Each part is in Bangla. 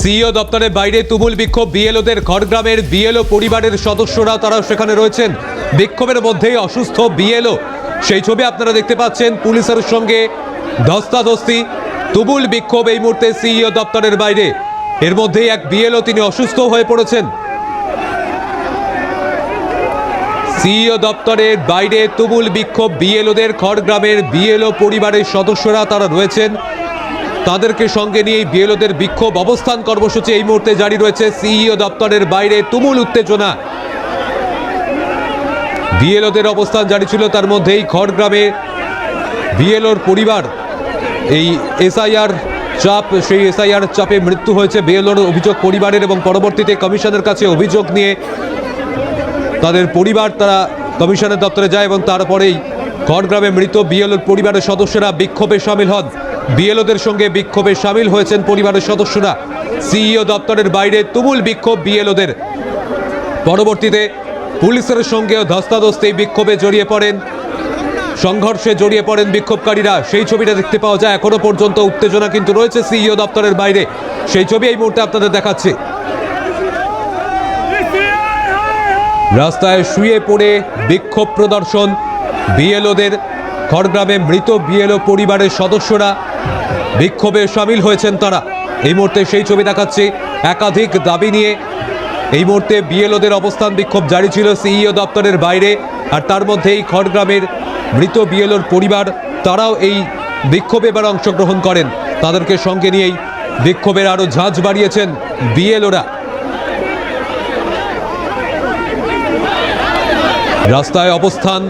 সিইও দপ্তরের বাইরে তুমুল বিক্ষোভ বিএলওদের খড়গ্রামের বিএলও পরিবারের সদস্যরা তারা সেখানে রয়েছেন। বিক্ষোভের মধ্যেই অসুস্থ বিএলও। সেই ছবি আপনারা দেখতে পাচ্ছেন, পুলিশের সঙ্গে ধস্তাধস্তি, তুমুল বিক্ষোভ এই মুহূর্তে সিইও দপ্তরের বাইরে। এর মধ্যেই এক বিএলও, তিনি অসুস্থ হয়ে পড়েছেন। সিইও দপ্তরের বাইরে তুমুল বিক্ষোভ বিএলওদের খড়গ্রামের বিএলও পরিবারের সদস্যরা, তারা রয়েছেন। তাদেরকে সঙ্গে নিয়েই বিএলওদের বিক্ষোভ অবস্থান কর্মসূচি এই মুহূর্তে জারি রয়েছে। সিইও দপ্তরের বাইরে তুমুল উত্তেজনা। বিএলওদের অবস্থান জারি ছিল তার মধ্যেই খড়গ্রামে বিএলওর পরিবার। এই এসআইআর চাপ, সেই এসআইআর চাপে মৃত্যু হয়েছে বিএলওর অভিযোগ পরিবারের এবং পরবর্তীতে কমিশনের কাছে অভিযোগ নিয়ে তাদের পরিবার, তারা কমিশনের দপ্তরে যায় এবং তারপরেই খড়গ্রামে মৃত বিএলওর পরিবারের সদস্যরা বিক্ষোভে সামিল হন। বিএলওদের সঙ্গে বিক্ষোভে সামিল হয়েছেন পরিবারের সদস্যরা। সিইও দপ্তরের বাইরে তুমুল বিক্ষোভ বিএলওদের। পরবর্তীতে পুলিশের সঙ্গেও ধস্তাধস্তি বিক্ষোভে জড়িয়ে পড়েন। সংঘর্ষে জড়িয়ে পড়েন বিক্ষোভকারীরা। সেই ছবিটা দেখতে পাওয়া যায়, এখনও পর্যন্ত উত্তেজনা কিন্তু রয়েছে সিইও দপ্তরের বাইরে। সেই ছবি এই মুহূর্তে আপনাদের দেখাচ্ছি। রাস্তায় শুয়ে পড়ে বিক্ষোভ প্রদর্শন বিএলওদের। খড়গ্রামে মৃত বিএলও পরিবারের সদস্যরা। বিক্ষোভে সামিল হয়েছেন তারা। এই মুহূর্তে সেই ছবি দেখাচ্ছি একাধিক দাবি নিয়ে। এই মুহূর্তে বিএলওদের অবস্থান বিক্ষোভ জারি ছিল সিইও দপ্তরের বাইরে, আর তার মধ্যেই খড়গ্রামের মৃত বিএলওর পরিবার, তারাও এই বিক্ষোভে এবার অংশগ্রহণ করেন। তাদেরকে সঙ্গে নিয়েই বিক্ষোভের আরও ঝাঁঝ বাড়িয়েছেন বিএলওরা। রাস্তায় অবস্থান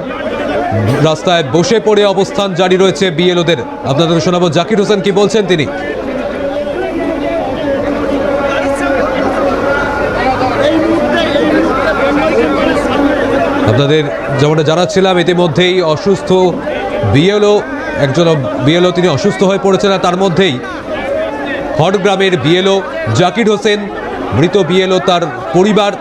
রাস্তায় বসে পড়ে অবস্থান জারি রয়েছে বিএলওদের। আপনাদের শোনাবো জাকির হোসেন কি বলছেন তিনি? আপনাদের যেমনটা জানাচ্ছিলাম, ইতিমধ্যেই অসুস্থ বিএলও, একজন বিএলও তিনি অসুস্থ হয়ে পড়েছেন তার মধ্যেই খড়গ্রামের বিএলও জাকির হোসেন, মৃত বিএলও তার পরিবার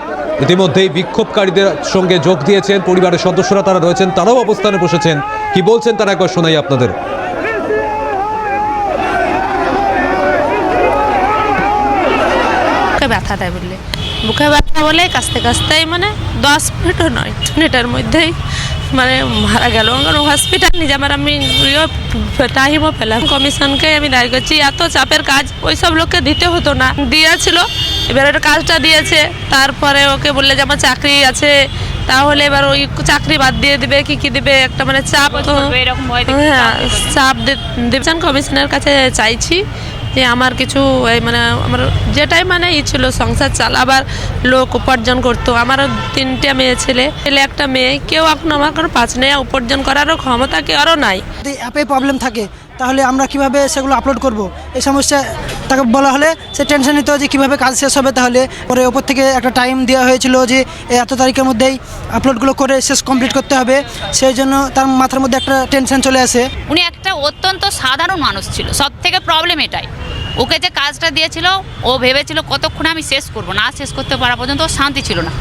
ইতিমধ্যেই বিক্ষোভকারীদের সঙ্গে যোগ দিয়েছেন, পরিবারের সদস্যরা তারা রয়েছেন, তারাও অবস্থানে বসেছেন। কি বলছেন তারা একবার শোনাই আপনাদের। ব্যথা দেয় বললে। বুকে ব্যথা বলে কাছতে কাছতেই মানে দশ মিনিটও নয় মিনিটের মধ্যেই মানে মারা গেল। হসপিটাল নিয়ে যাবার আমি ইয়ে টাইমও পেলাম কমিশনকে আমি দায়ী করছি। এত চাপের কাজ ওইসব লোককে দিতে হতো না। দিয়েছিল এবার ওটা কাজটা দিয়েছে। তারপরে ওকে বললে যে আমার চাকরি আছে তাহলে এবার ওই চাকরি বাদ দিয়ে দিবে কি কি দিবে একটা মানে চাপ তো হ্যাঁ চাপ কমিশনের কাছে চাইছি। যে আমার কিছু মানে আমার যেটাই মানে ই ছিল, সংসার চালাবার লোক উপার্জন করতো। আমারও তিনটা মেয়ে ছেলে ছেলে একটা মেয়ে, কেউ এখন আমার কোনো পাঁচ নেয়া উপার্জন করারও ক্ষমতা কেউ আরও নাই। অ্যাপে প্রবলেম থাকে তাহলে আমরা কীভাবে সেগুলো আপলোড করব? এই সমস্যা তাকে বলা হলে সে টেনশন নিত যে কীভাবে কাজ শেষ হবে তাহলে। পরে ওপর থেকে একটা টাইম দেওয়া হয়েছিল যে এত তারিখের মধ্যেই আপলোডগুলো করে শেষ কমপ্লিট করতে হবে। সেই জন্য তার মাথার মধ্যে একটা টেনশন চলে আসে। উনি একটা অত্যন্ত সাধারণ মানুষ ছিল। সব থেকে প্রবলেম এটাই। ওকে যে কাজটা দিয়েছিল, ও ভেবেছিল কতক্ষণে আমি শেষ করব? না শেষ করতে পারা পর্যন্ত শান্তি ছিল না।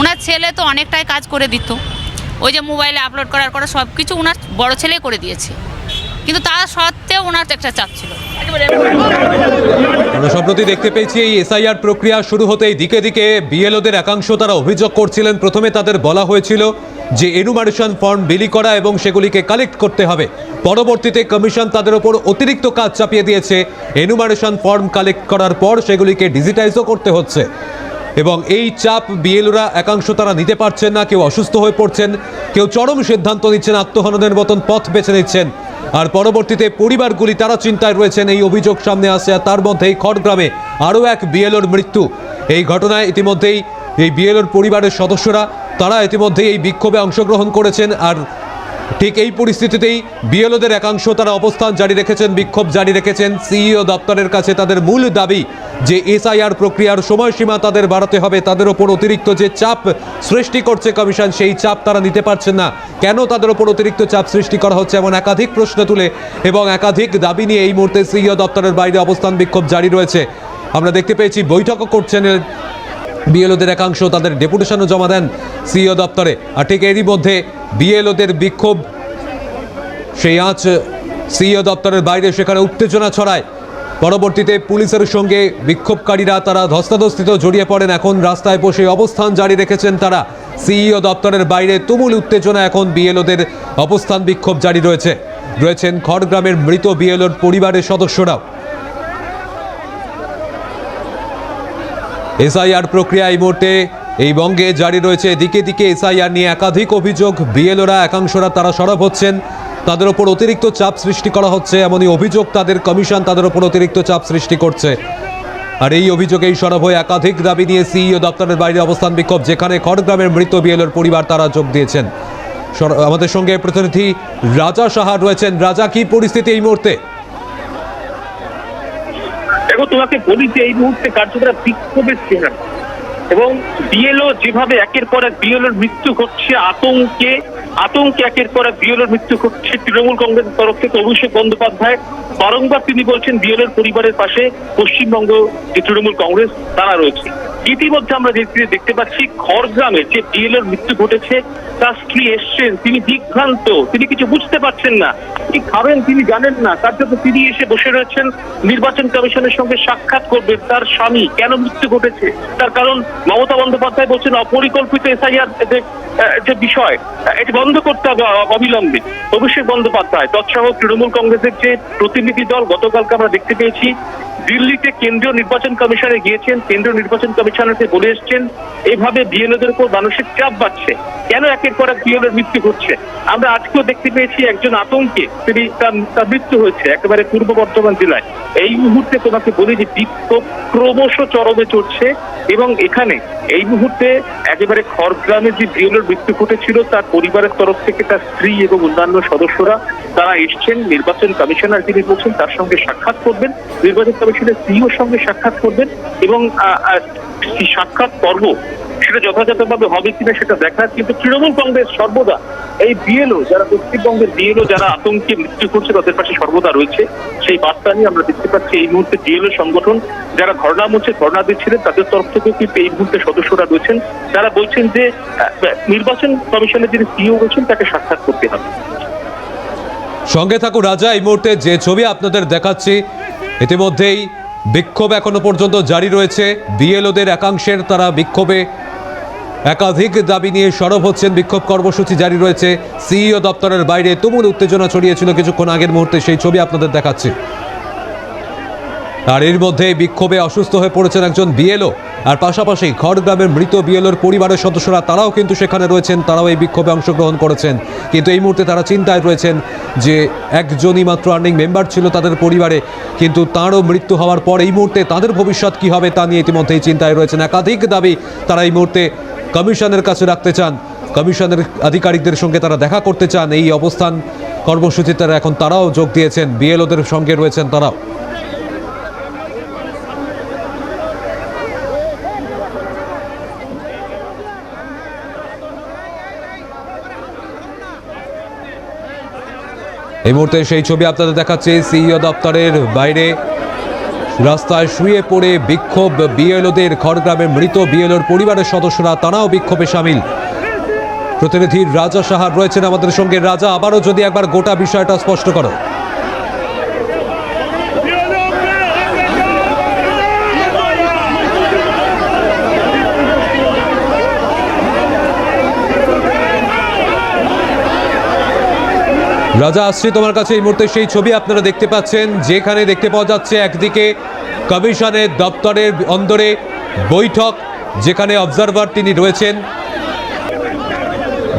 ওনার ছেলে তো অনেকটাই কাজ করে দিত। ওই যে মোবাইলে আপলোড করার পরে সব কিছু ওনার বড় ছেলেই করে দিয়েছে। কিন্তু তা সত্ত্বেও ওনার একটা চাপ ছিল। সম্প্রতি দেখতে পেয়েছি, এই এসআইআর প্রক্রিয়া শুরু হতেই দিকে দিকে বিএলওদের একাংশ তারা অভিযোগ করছিলেন। প্রথমে তাদের বলা হয়েছিল যে এনুমারেশন ফর্ম বিলি করা এবং সেগুলিকে কালেক্ট করতে হবে। পরবর্তীতে কমিশন তাদের ওপর অতিরিক্ত কাজ চাপিয়ে দিয়েছে। এনুমারেশন ফর্ম কালেক্ট করার পর সেগুলিকে ডিজিটাইজও করতে হচ্ছে। এবং এই চাপ বিএলওরা একাংশ তারা নিতে পারছেন না, কেউ অসুস্থ হয়ে পড়ছেন, কেউ চরম সিদ্ধান্ত নিচ্ছেন, আত্মহননের মতন পথ বেছে নিচ্ছেন। আর পরবর্তীতে পরিবারগুলি তারা চিন্তায় রয়েছেন, এই অভিযোগ সামনে আসে আর তার মধ্যেই খড়গ্রামে আরও এক বিএলওর মৃত্যু। এই ঘটনায় ইতিমধ্যেই এই বিএলওর পরিবারের সদস্যরা, তারা ইতিমধ্যেই এই বিক্ষোভে অংশগ্রহণ করেছেন আর ঠিক এই পরিস্থিতিতেই বিএলওদের একাংশ তারা অবস্থান জারি রেখেছেন, বিক্ষোভ জারি রেখেছেন। সিইও দপ্তরের কাছে তাদের মূল দাবি যে এসআইআর প্রক্রিয়ার সময়সীমা তাদের বাড়াতে হবে। তাদের ওপর অতিরিক্ত যে চাপ সৃষ্টি করছে কমিশন, সেই চাপ তারা নিতে পারছেন না। কেন তাদের ওপর অতিরিক্ত চাপ সৃষ্টি করা হচ্ছে এমন একাধিক প্রশ্ন তুলে এবং একাধিক দাবি নিয়ে এই মুহূর্তে সিইও দপ্তরের বাইরে অবস্থান বিক্ষোভ জারি রয়েছে। আমরা দেখতে পেয়েছি বৈঠকও করছেন বিএলওদের একাংশ তাদের ডেপুটেশনও জমা দেন সিইও দপ্তরে। আর ঠিক এরই মধ্যে বিএলওদের বিক্ষোভ, সেই আঁচ সিইও দপ্তরের বাইরে সেখানে উত্তেজনা ছড়ায়। পরবর্তীতে পুলিশের সঙ্গে বিক্ষোভকারীরা তারা ধস্তাধস্তিতে জড়িয়ে পড়েন। এখন রাস্তায় বসে অবস্থান জারি রেখেছেন তারা। সিইও দপ্তরের বাইরে তুমুল উত্তেজনা এখন বিএলওদের অবস্থান বিক্ষোভ জারি রয়েছে। রয়েছেন খড়গ্রামের মৃত বিএলওর পরিবারের সদস্যরাও। এসআইআর প্রক্রিয়া এই মুহূর্তে এই বঙ্গে জারি রয়েছে। দিকে দিকে এসআইআর নিয়ে একাধিক অভিযোগ। বিএলওরা একাংশরা তারা সরব হচ্ছেন। তাদের ওপর অতিরিক্ত চাপ সৃষ্টি করা হচ্ছে। এমনই অভিযোগ তাদের কমিশন তাদের ওপর অতিরিক্ত চাপ সৃষ্টি করছে। আর এই অভিযোগেই সরব হয়ে একাধিক দাবি নিয়ে সিইও দপ্তরের বাইরে অবস্থান বিক্ষোভ, যেখানে খড়গ্রামের মৃত বিএলওর পরিবার তারা যোগ দিয়েছেন। আমাদের সঙ্গে প্রতিনিধি রাজা সাহা রয়েছেন। রাজা, কি পরিস্থিতি এই মুহূর্তে? দেখো, তোমাকে বলি যে এই মুহূর্তে কার্যকরা বিক্ষোভের চেহারা। এবং বিএলও যেভাবে একের পর এক বিএলওর মৃত্যু ঘটছে, আতঙ্কে আতঙ্কে একের পর এক বিএলওর মৃত্যু ঘটছে তৃণমূল কংগ্রেসের তরফ থেকে অভিষেক বন্দ্যোপাধ্যায়। বারংবার তিনি বলছেন বিএলওর পরিবারের পাশে পশ্চিমবঙ্গ যে তৃণমূল কংগ্রেস, তারা রয়েছে। ইতিমধ্যে আমরা দেখতে দেখতে পাচ্ছি খড়গ্রামে যে বিএলওর মৃত্যু ঘটেছে, তার স্ত্রী এসছেন, তিনি বিভ্রান্ত, তিনি কিছু বুঝতে পারছেন না। কি খাবেন তিনি জানেন না, তার জন্য তিনি এসে বসে রয়েছেন, নির্বাচন কমিশনের সঙ্গে সাক্ষাৎ করবেন তার স্বামী, কেন মৃত্যু ঘটেছে? তার কারণ মমতা বন্দ্যোপাধ্যায় বলছেন অপরিকল্পিত এসআইআর যে বিষয় এটি বন্ধ করতে হবে অবিলম্বে অভিষেক বন্দ্যোপাধ্যায় তৎসহ তৃণমূল কংগ্রেসের যে প্রতিনিধি দল গতকালকে আমরা দেখতে পেয়েছি, দিল্লিতে কেন্দ্রীয় নির্বাচন কমিশনে গিয়েছেন, কেন্দ্রীয় নির্বাচন কমিশনারকে বলে এসছেন, এভাবে বিএলওদের উপর মানসিক চাপ বাড়ছে। কেন একের পর এক বিএলওর মৃত্যু ঘটছে? আমরা আজকেও দেখতে পেয়েছি একজন আতঙ্কে তিনি তার মৃত্যু হয়েছে একেবারে পূর্ব বর্ধমান জেলায়। এই মুহূর্তে তোমাকে বলি যে বিক্ষোভ ক্রমশ চরমে চড়ছে এবং এখানে এই মুহূর্তে একেবারে খড়গ্রামে যে বিএলওর মৃত্যু ঘটেছিল, তার পরিবারের তরফ থেকে তার স্ত্রী এবং অন্যান্য সদস্যরা তারা এসছেন। নির্বাচন কমিশনার যিনি বলছেন, তার সঙ্গে সাক্ষাৎ করবেন। নির্বাচন কমিশনের সিইওর সঙ্গে সাক্ষাৎ করবেন এবং সাক্ষাৎ পর্ব সেটা যথাযথভাবে হবে কিনা সেটা দেখার, কিন্তু তৃণমূল কংগ্রেস সর্বদা এই বিএলও যারা পশ্চিমবঙ্গের বিএলও যারা আতঙ্কে মৃত্যু করছে, তাদের পাশে সর্বদা রয়েছে। সেই বার্তা নিয়ে আমরা দেখতে পাচ্ছি এই মুহূর্তে বিএলও সংগঠন, যারা ধর্ণা মঞ্চে ধর্ণা দিচ্ছিলেন, তাদের তরফ থেকেও কিন্তু এই মুহূর্তে সদস্যরা রয়েছেন। তারা বলছেন যে নির্বাচন কমিশনের যিনি সিইও রয়েছেন, তাকে সাক্ষাৎ করতে হবে। সঙ্গে থাকুন রাজা, এই মুহূর্তে যে ছবি আপনাদের দেখাচ্ছি, ইতিমধ্যেই বিক্ষোভ এখনও পর্যন্ত জারি রয়েছে। বিএলওদের একাংশের তারা বিক্ষোভে একাধিক দাবি নিয়ে সরব হচ্ছেন বিক্ষোভ কর্মসূচি জারি রয়েছে। সিইও দপ্তরের বাইরে তুমুল উত্তেজনা ছড়িয়েছিল কিছুক্ষণ আগের মুহূর্তে, সেই ছবি আপনাদের দেখাচ্ছি। আর এর মধ্যে বিক্ষোভে অসুস্থ হয়ে পড়েছেন একজন বিএলও। আর পাশাপাশি খড়গ্রামের মৃত বিএলওর পরিবারের সদস্যরা, তারাও কিন্তু সেখানে রয়েছেন, তারাও এই বিক্ষোভে অংশগ্রহণ করেছেন। কিন্তু এই মুহূর্তে তারা চিন্তায় রয়েছেন যে একজনই মাত্র আর্নিং মেম্বার ছিল তাদের পরিবারে, কিন্তু তাঁরও মৃত্যু হওয়ার পর এই মুহূর্তে তাদের ভবিষ্যৎ কী হবে তা নিয়ে ইতিমধ্যেই চিন্তায় রয়েছেন। একাধিক দাবি তারা এই মুহূর্তে কমিশনের কাছে রাখতে চান। কমিশনের আধিকারিকদের সঙ্গে তারা দেখা করতে চান। এই অবস্থান কর্মসূচি তারা এখন তারাও যোগ দিয়েছেন। বিএলওদের সঙ্গে রয়েছেন তারাও। এই মুহূর্তে সেই ছবি আপনাদের দেখাচ্ছে। সিইও দপ্তরের বাইরে রাস্তায় শুয়ে পড়ে বিক্ষোভ বিএলওদের, খড়গ্রামের মৃত বিএলওর পরিবারের সদস্যরা, তারাও বিক্ষোভে সামিল। প্রতিনিধি রাজা সাহার রয়েছেন আমাদের সঙ্গে। রাজা, আবারও যদি একবার গোটা বিষয়টা স্পষ্ট করো। রাজা, আসছে তোমার কাছে। এই মুহূর্তে সেই ছবি আপনারা দেখতে পাচ্ছেন। যেখানে দেখতে পাওয়া যাচ্ছে একদিকে কমিশনের দপ্তরের অন্দরে বৈঠক, যেখানে অবজারভার তিনি রয়েছেন।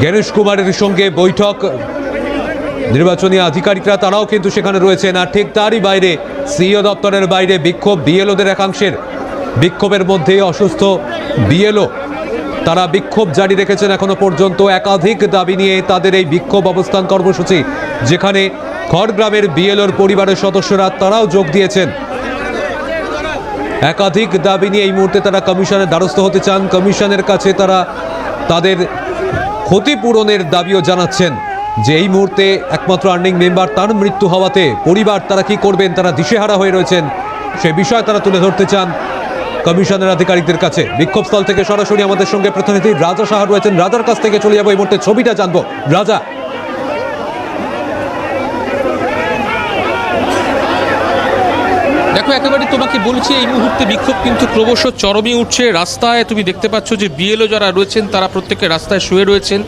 গণেশ কুমারের সঙ্গে বৈঠক, নির্বাচনী আধিকারিকরা তারাও কিন্তু সেখানে রয়েছেন। আর ঠিক তারই বাইরে, সিইও দপ্তরের বাইরে বিক্ষোভ বিএলওদের একাংশের। বিক্ষোভের মধ্যে অসুস্থ বিএলও। তারা বিক্ষোভ জারি রেখেছেন এখনও পর্যন্ত। একাধিক দাবি নিয়ে তাদের এই বিক্ষোভ অবস্থান কর্মসূচি, যেখানে খড়গ্রামের বিএলওর পরিবারের সদস্যরা তারাও যোগ দিয়েছেন। একাধিক দাবি নিয়ে এই মুহূর্তে তারা কমিশনের দ্বারস্থ হতে চান। কমিশনের কাছে তারা তাদের ক্ষতিপূরণের দাবিও জানাচ্ছেন যে এই মুহূর্তে একমাত্র আর্নিং মেম্বার তার মৃত্যু হওয়াতে পরিবার তারা কি করবেন, তারা দিশেহারা হয়ে রয়েছেন, সে বিষয় তারা তুলে ধরতে চান কমিশনের আধিকারিকদের কাছে। বিক্ষোভস্থল থেকে সরাসরি আমাদের সঙ্গে প্রতিনিধি রাজা সাহা রয়েছেন। রাজার কাছ থেকে চলে যাব, এই মুহূর্তে ছবিটা জানব। রাজা দেখো একেবারে তোমাকে বলছি এই মুহূর্তে বিক্ষোভ কিন্তু ক্রমশ চরমে উঠছে। রাস্তায় তুমি দেখতে পাচ্ছ যে বিএলও যারা রয়েছেন তারা প্রত্যেকে রাস্তায় শুয়ে রয়েছেন।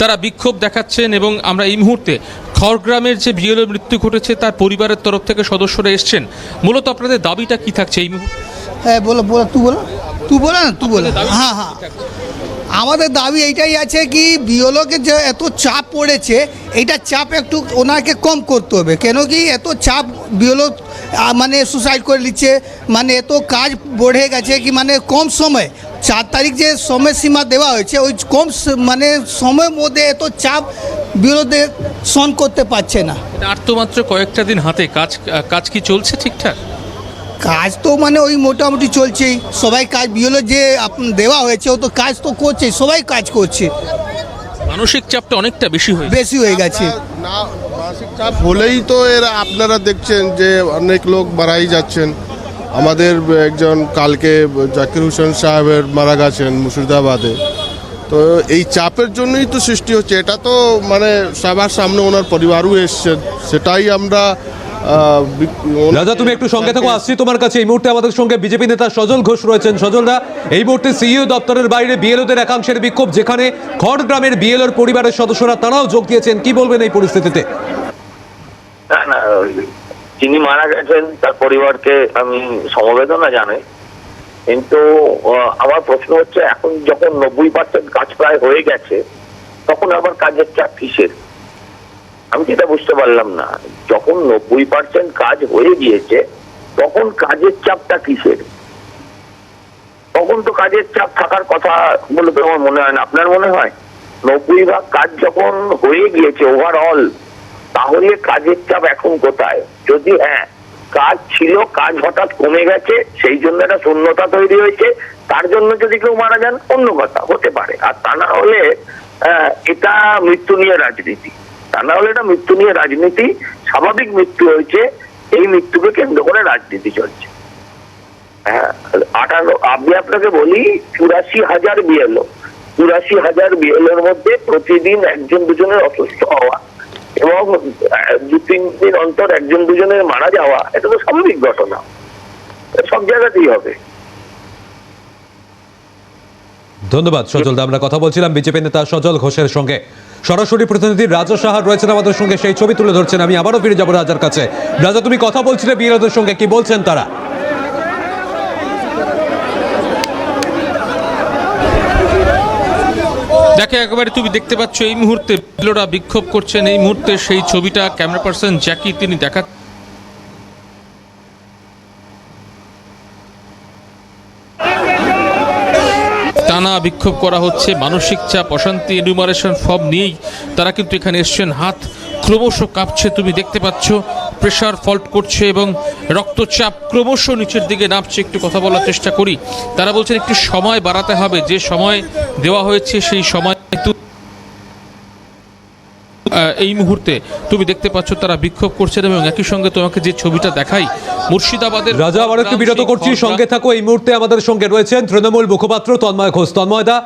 তারা বিক্ষোভ দেখাচ্ছেন এবং আমরা এই মুহূর্তে খড়গ্রামের যে বিএলও মৃত্যু ঘটেছে তার পরিবারের তরফ থেকে সদস্যরা এসছেন। মূলত আপনাদের দাবিটা কি থাকছে এই মুহূর্তে? হ্যাঁ বলো বলো তুই বলো। তুই বলো না তুই বলো। হ্যাঁ হ্যাঁ। আমাদের দাবি এইটাই আছে কি বিওলোকে যে এত চাপ পড়েছে, এইটা চাপ একটু ওনাকে কম করতে হবে। কেন কি এত চাপ বিওলো মানে সুসাইড করে নিচ্ছে মানে এত কাজ বেড়ে গেছে কি মানে কম সময়। চার তারিখ যে সময়সীমা দেওয়া হয়েছে, ওই কম মানে সময়ের মধ্যে এত চাপ বিওলোদের সন করতে পারছে না। আর তো মাত্র কয়েকটা দিন হাতে, কাজ কাজ কি চলছে ঠিকঠাক? কাজ তো মানে ওই মোটামুটি চলছেই। সবাই কাজ বিওলো যে আপ- দেওয়া হয়েছে ও তো কাজ তো করছে সবাই কাজ করছে। মানসিক চাপটা অনেকটা বেশি হয়েছে বেশি হয়ে গেছে। না মানসিক চাপ হলেই তো এর আপনারা দেখছেন যে অনেক লোক মারাই যাচ্ছেন। আমাদের একজন কালকে জাকির হোসেন সাহেবের মারা গেছেন মুর্শিদাবাদে। তো এই চাপের জন্যই তো সৃষ্টি হচ্ছে। এটা তো মানে সবার সামনে ওনার পরিবারও এসছেন সেটাই আমরা রাজা তুমি একটু সঙ্গে থাকো আসছি তোমার কাছে। এই মুহূর্তে আমাদের সঙ্গে বিজেপি নেতা সজল ঘোষ রয়েছেন। সজলদা এই মুহূর্তে সিইও দপ্তরের বাইরে বিএলওদের একাংশের বিক্ষোভ যেখানে খড়গ্রামের বিএলওর পরিবারের সদস্যরা তারাও যোগ দিয়েছেন। কি বলবেন এই পরিস্থিতিতে? যিনি মারা গেছেন তার পরিবারকে আমি সমবেদনা জানাই। কিন্তু আমার প্রশ্ন হচ্ছে এখন যখন নব্বই পার্সেন্ট কাজ প্রায় হয়ে গেছে তখন আবার কাজের চাপ কিসের? আমি যেটা বুঝতে পারলাম না, যখন নব্বই পার্সেন্ট কাজ হয়ে গিয়েছে, তখন কাজের চাপটা কিসের? তখন তো কাজের চাপ থাকার কথা বলে তো আমার মনে হয় না, আপনার মনে হয়? নব্বই ভাগ কাজ যখন হয়ে গিয়েছে ওভারঅল তাহলে কাজের চাপ এখন কোথায়? যদি হ্যাঁ কাজ ছিল, কাজ হঠাৎ কমে গেছে, সেই জন্য একটা শূন্যতা তৈরি হয়েছে, তার জন্য যদি কেউ মারা যান, অন্য কথা, হতে পারে। আর তা না হলে এটা মৃত্যু নিয়ে রাজনীতি। তা না হলে এটা মৃত্যু নিয়ে রাজনীতি, স্বাভাবিক মৃত্যু হয়েছে, এই মৃত্যুকে কেন্দ্র করে রাজনীতি চলছে। হ্যাঁ আঠারো, আমি আপনাকে বলি, চুরাশি হাজার বিএলও, চুরাশি হাজার বিএলওর মধ্যে প্রতিদিন একজন দুজনের অসুস্থ হওয়া এবং দু, তিন দিন অন্তর একজন দুজনের মারা যাওয়া, এটা তো স্বাভাবিক ঘটনা। সব জায়গাতেই হবে। ধন্যবাদ সজলদা আমরা কথা বলছিলাম বিজেপি নেতা সজল ঘোষের সঙ্গে। সরাসরি প্রতিনিধি রাজা সাহা রয়েছেন আমাদের সঙ্গে, সেই ছবি তুলে ধরছেন। আমি আবারও ফিরে যাব রাজার কাছে। রাজা, তুমি কথা বলছিলে বিরোধের সঙ্গে, কি বলছেন তারা? দেখে একেবারে তুমি দেখতে পাচ্ছ, এই মুহূর্তে বিলোরা বিক্ষোভ করছেন, এই মুহূর্তে সেই ছবিটা ক্যামেরা পার্সন জ্যাকি তিনি দেখা টানা বিক্ষোভ করা হচ্ছে। মানসিক চাপ, অশান্তি এনুমারেশন ফর্ম নিয়েই তারা কিন্তু এখানে এসছেন। হাত ক্রমশ কাঁপছে, তুমি দেখতে পাচ্ছ। প্রেশার ফল্ট করছে এবং রক্তচাপ ক্রমশ নিচের দিকে নামছে। একটু কথা বলার চেষ্টা করি। তারা বলছেন, একটু সময় বাড়াতে হবে। যে সময় দেওয়া হয়েছে, সেই সময় এই মুহূর্তে তুমি দেখতে পাচ্ছ তারা বিক্ষোভ করছেন এবং একই সঙ্গে তোমাকে যে ছবিটা দেখাই মুর্শিদাবাদের রাজা আবার একটু বিরত করছি। সঙ্গে থাকো এই মুহূর্তে আমাদের সঙ্গে রয়েছেন তৃণমূল মুখপাত্র তন্ময় ঘোষ। তন্ময়দা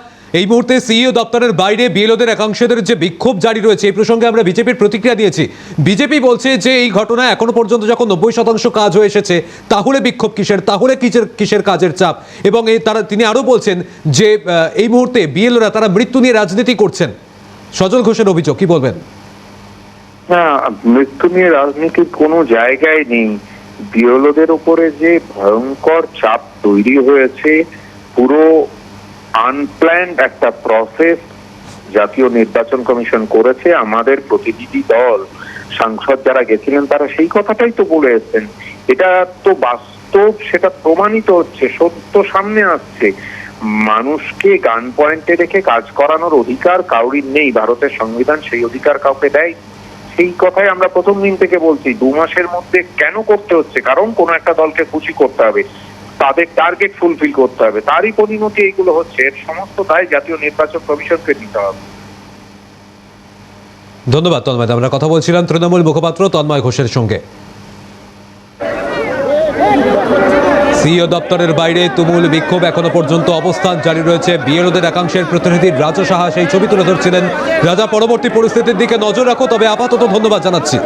এই মুহূর্তে সিইও দপ্তরের বাইরে বিএলওদের একাংশদের যে বিক্ষোভ জারি রয়েছে এই প্রসঙ্গে আমরা বিজেপির প্রতিক্রিয়া দিয়েছি। বিজেপি বলছে যে এই ঘটনা এখনও পর্যন্ত যখন নব্বই শতাংশ কাজ হয়ে এসেছে তাহলে বিক্ষোভ কিসের তাহলে কিসের কিসের কাজের চাপ? এবং এই তারা তিনি আরও বলছেন যে এই মুহূর্তে বিএলওরা তারা মৃত্যু নিয়ে রাজনীতি করছেন। সজল ঘোষের অভিযোগ কি বলবেন? না, মৃত্যু নিয়ে রাজনীতির কোনো জায়গায় নেই। বিওলোদের উপরে যে ভয়ঙ্কর চাপ তৈরি হয়েছে, পুরো আনপ্ল্যান্ড একটা প্রসেস জাতীয় নির্বাচন কমিশন করেছে, আমাদের প্রতিনিধি দল, সাংসদ যারা গেছিলেন, তারা সেই কথাটাই তো বলে এসেছেন। এটা তো বাস্তব, সেটা প্রমাণিত হচ্ছে, সত্য সামনে আসছে। মানুষকে গান পয়েন্টে রেখে কাজ করানোর অধিকার কাউরির নেই, ভারতের সংবিধান সেই অধিকার কাউকে দেয় সেই কথাই আমরা প্রথম দিন থেকে বলছি, দু মাসের মধ্যে কেন করতে হচ্ছে? কারণ কোন একটা দলকে খুশি করতে হবে, তাদের টার্গেট ফুলফিল করতে হবে। তারই পরিণতি এইগুলো হচ্ছে, এর সমস্ত দায় জাতীয় নির্বাচন কমিশনকে নিতে হবে। ধন্যবাদ, তন্ময় আমরা কথা বলছিলাম তৃণমূল মুখপাত্র তন্ময় ঘোষের সঙ্গে। সিইও দপ্তরের বাইরে তুমুল বিক্ষোভ এখনও পর্যন্ত অবস্থান জারি রয়েছে। বিএলওদের একাংশের প্রতিনিধি রাজা সাহা সেই ছবি তুলে ধরছিলেন। রাজা, পরবর্তী পরিস্থিতির দিকে নজর রাখো, তবে আপাতত ধন্যবাদ জানাচ্ছি।